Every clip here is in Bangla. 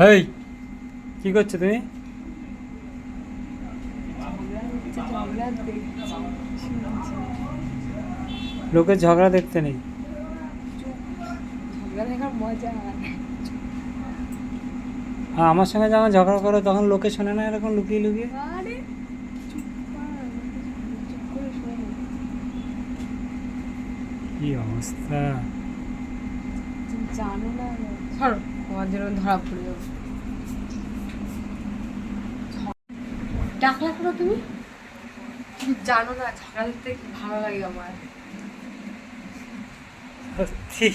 হেই কি করছ তুমি? লোকের ঝগড়া দেখতে নেই। ঝগড়া দেখার মজা আর আমার সঙ্গে যখন ঝগড়া করো তখন লোকে শোনে না এরকম লুকিয়ে লুকিয়ে? কি অবস্থা? জানো না। জন্য ধরা পড়ে যাব ডাকলা কেন তুমি? তুমি জানো না ঝগড়া দেখতে ভালো লাগে আমার। সত্যি?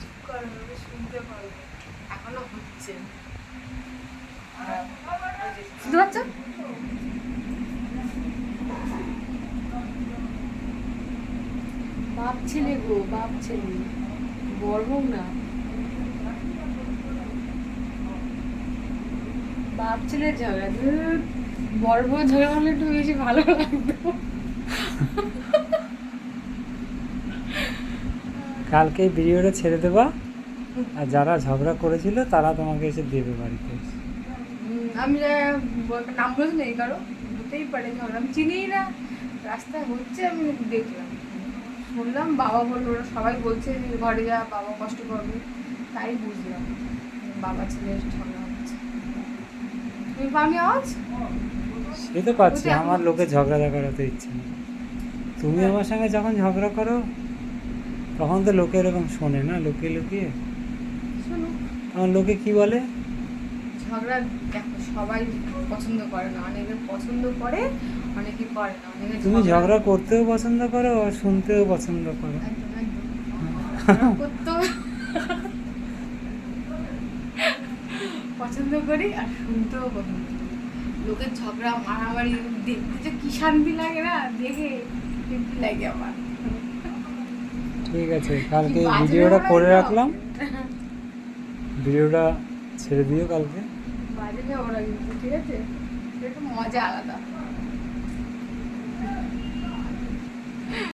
চুপ করো আমি শুনতে এখনও হচ্ছে। শুনতে পাচ্ছ? বাপ ছেলে গো বাপ ছেলে। বড় না। বাপ ছেলের ঝগড়া বড় বড় ঝগড়া হলে একটু বেশি ভালো লাগতো। কালকে ভিডিওটা ছেড়ে দেবা আর যারা ঝগড়া করেছিল তারা তোমাকে এসে দেবে বাড়িতে। আমি নাম বলছি নেই কারও হতেই পারে ঝগড়া আমি চিনিই না রাস্তায় হচ্ছে আমি দেখলাম। শুনলাম বাবা বলল ওরা সবাই বলছে ঘরে যা বাবা কষ্ট করবে তাই বুঝলাম। বাবা ছেলের ঝগড়া হচ্ছে। তুমি পামি আওয়াজ? সে তো পাচ্ছি আমার লোকে ঝগড়া দেখার তো ইচ্ছে নেই। তুমি আমার সঙ্গে যখন ঝগড়া করো তখন তো লোকে এরকম শোনে না লুকিয়ে লুকিয়ে? শোনো তখন লোকে কি বলে? ঝগড়া দেখো সবাই পছন্দ করে না অনেকে পছন্দ করে অনেকে করে না অনেকে তুমি ঝগড়া করতেও পছন্দ করো আর শুনতেও পছন্দ করো। ঝগড়া করতেও পছন্দ করি আর শুনতেও পছন্দ করি। লোকের ঝগড়া মারামারি দেখতে যে কি শান্তি লাগে না দেখে শান্তি লাগে আমার। ঠিক আছে কালকে ভিডিওটা করে রাখলাম। ভিডিওটা ছেড়ে দিও কালকে। বাজে ওরা কিন্তু ঠিক আছে? একটু মজা আলাদা।